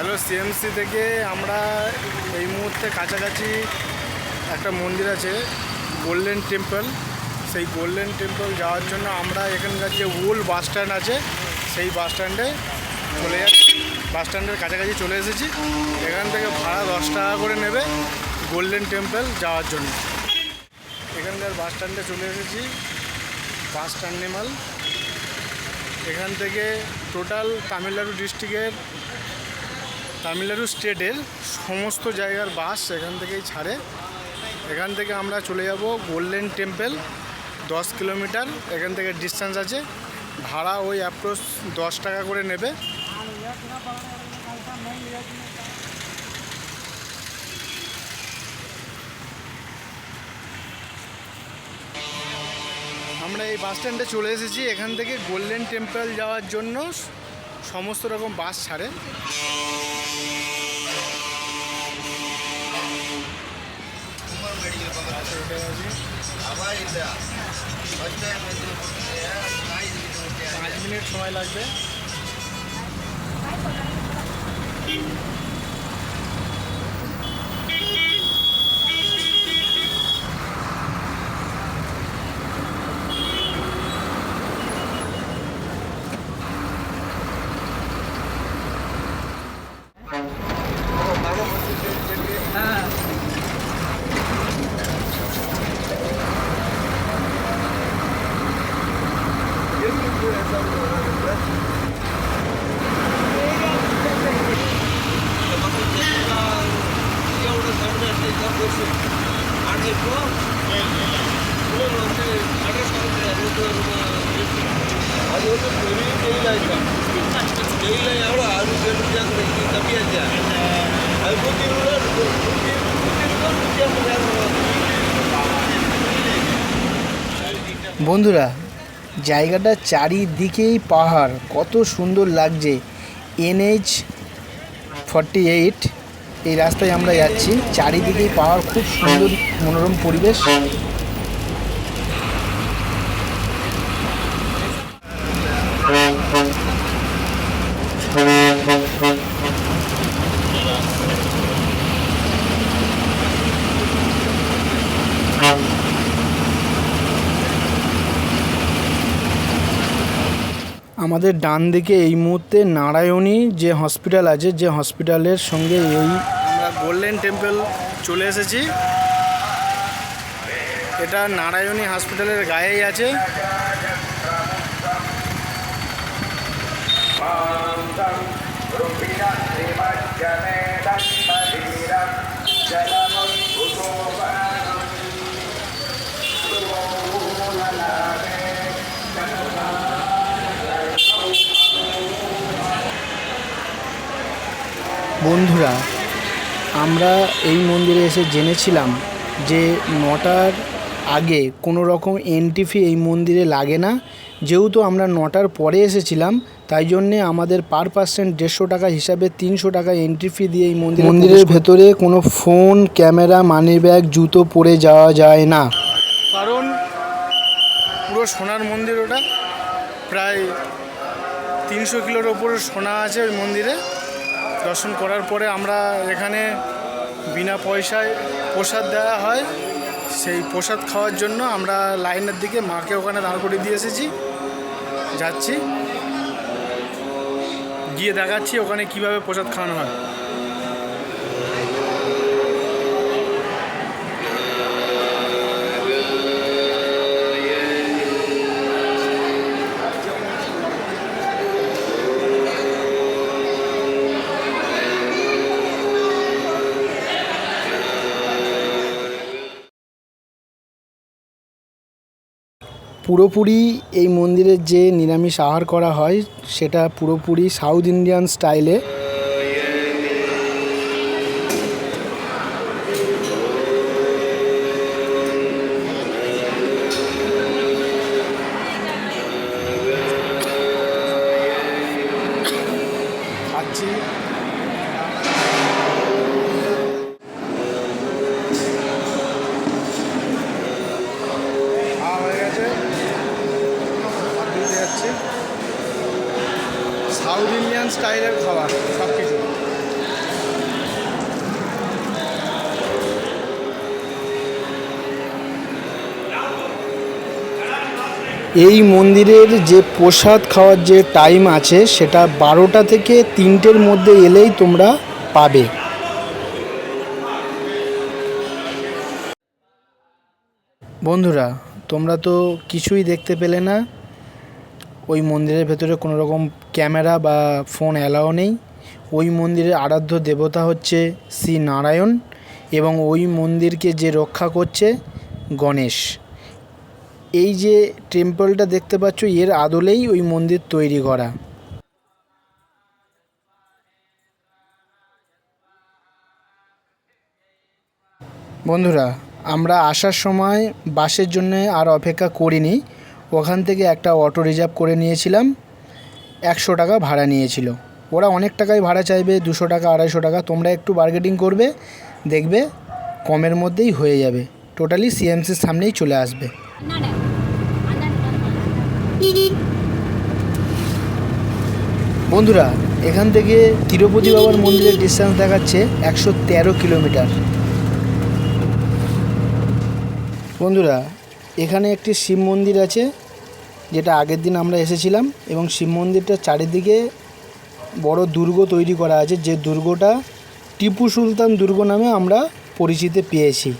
Hello CMC থেকে আমরা এই মুহূর্তে কাছাকাছি একটা মন্দির আছে গোল্ডেন টেম্পল সেই গোল্ডেন টেম্পল যাওয়ার জন্য আমরা এখানকার যে ওল্ড বাস স্ট্যান্ড আছে, সেই বাস স্ট্যান্ডে চলে যাচ্ছি। বাস স্ট্যান্ডের কাছাকাছি চলে এসেছি। এখান থেকে ভাড়া দশ টাকা করে নেবে গোল্ডেন টেম্পল যাওয়ার জন্য। এখানকার বাস স্ট্যান্ডে চলে এসেছি। বাস টার্মিনাল এখান থেকে টোটাল তামিলনাড়ু ডিস্ট্রিক্টের তামিলনাড়ু স্টেটের সমস্ত জায়গার বাস এখান থেকেই ছাড়ে। এখান থেকে আমরা চলে যাব গোল্ডেন টেম্পল, দশ কিলোমিটার, এখান থেকে ডিস্টেন্স আছে। ভাড়া ওই অ্যাপ্রোচ দশ টাকা করে নেবে। আমরা এই বাস স্ট্যান্ডে চলে এসেছি। এখান থেকে গোল্ডেন টেম্পল যাওয়ার জন্য সমস্ত রকম বাস ছাড়ে। পাঁচ মিনিট সময় লাগবে। அது வந்து பெரிய ஜெயில் ஆயிட்டான் ஜெயிலில் எவ்வளோ அறுபது பேர் வித்தியாசம் கம்மியாச்சா அது நூற்றி இருபது ரூபா இருக்கு. நூற்றி நூற்றி இருபது ரூபா வித்தியாசம் வேறு বন্ধুরা জায়গাটা চারিদিকেই পাহাড় কত সুন্দর লাগছে এনএইচ ফর্টি এইট এই রাস্তায় আমরা যাচ্ছি। চারিদিকে পাওয়ার খুব সুন্দর মনোরম পরিবেশ। আমাদের ডান দিকে এই মুহূর্তে নারায়ণী যে হসপিটাল আছে, যে হসপিটালের সঙ্গে এই আমরা গোল্ডেন টেম্পল চলে এসেছি। এটা নারায়ণী হসপিটালের গায়েই আছে। বন্ধুরা আমরা এই মন্দিরে এসে জেনেছিলাম যে নটার আগে কোনো রকম এন্ট্রি ফি এই মন্দিরে লাগে না। যেহেতু আমরা নটার পরে এসেছিলাম তাই জন্যে আমাদের পার পার্সেন্ট দেড়শো টাকা হিসাবে তিনশো টাকা এন্ট্রি ফি দিয়ে এই মন্দির মন্দিরের ভেতরে কোনো ফোন ক্যামেরা মানি ব্যাগ জুতো পরে যাওয়া যায় না। কারণ পুরো সোনার মন্দির ওটা। প্রায় তিনশো কিলোর ওপরে সোনা আছে ওই মন্দিরে। দর্শন করার পরে আমরা এখানে বিনা পয়সায় প্রসাদ দেওয়া হয়। সেই প্রসাদ খাওয়ার জন্য আমরা লাইনের দিকে মাকে ওখানে দাঁড় করে দিয়ে এসেছি। যাচ্ছি। গিয়ে দেখাচ্ছি ওখানে কীভাবে প্রসাদ খাওয়ানো হয়। পুরোপুরি এই মন্দিরের যে নিরামিষ আহার করা হয় সেটা পুরোপুরি সাউথ ইন্ডিয়ান স্টাইলে সাউথ ইন্ডিয়ান স্টাইলের খাবার সব কিছু এই মন্দিরের যে প্রসাদ খাওয়ার যে টাইম আছে, সেটা বারোটা থেকে তিনটের মধ্যে এলেই তোমরা পাবে। বন্ধুরা, তোমরা তো কিছুই দেখতে পেলে না। মন্দিরের ভেতরে কোনো রকম ক্যামেরা বা ফোন অ্যালাও নেই। ওই মন্দিরের আরাধ্য দেবতা হচ্ছে শ্রী নারায়ণ এবং ওই মন্দিরকে যে রক্ষা করছে গণেশ। এই যে টেম্পলটা দেখতে পাচ্ছ, এর আদলেই ওই মন্দির তৈরি করা। বন্ধুরা, আমরা আসার সময় বাসের জন্য আর অপেক্ষা করিনি। ওখান থেকে একটা অটো রিজার্ভ করে নিয়েছিলাম একশো টাকা ভাড়া নিয়েছিল। ওরা অনেক টাকাই ভাড়া চাইবে দুশো টাকা আড়াইশো টাকা তোমরা একটু বার্গেটিং করবে দেখবে কমের মধ্যেই হয়ে যাবে। টোটালি সিএমসির সামনেই চলে আসবে। বন্ধুরা এখান থেকে তিরুপতি বাবার মন্দিরের ডিস্টেন্স দেখাচ্ছে একশো তেরো কিলোমিটার বন্ধুরা এখানে একটি শিব মন্দির আছে, যেটা আগের দিন আমরা এসেছিলাম এবং শিব মন্দিরটা চারিদিকে বড় দুর্গ তৈরি করা আছে, যে দুর্গটা টিপু সুলতান দুর্গ নামে আমরা পরিচিতি পেয়েছি।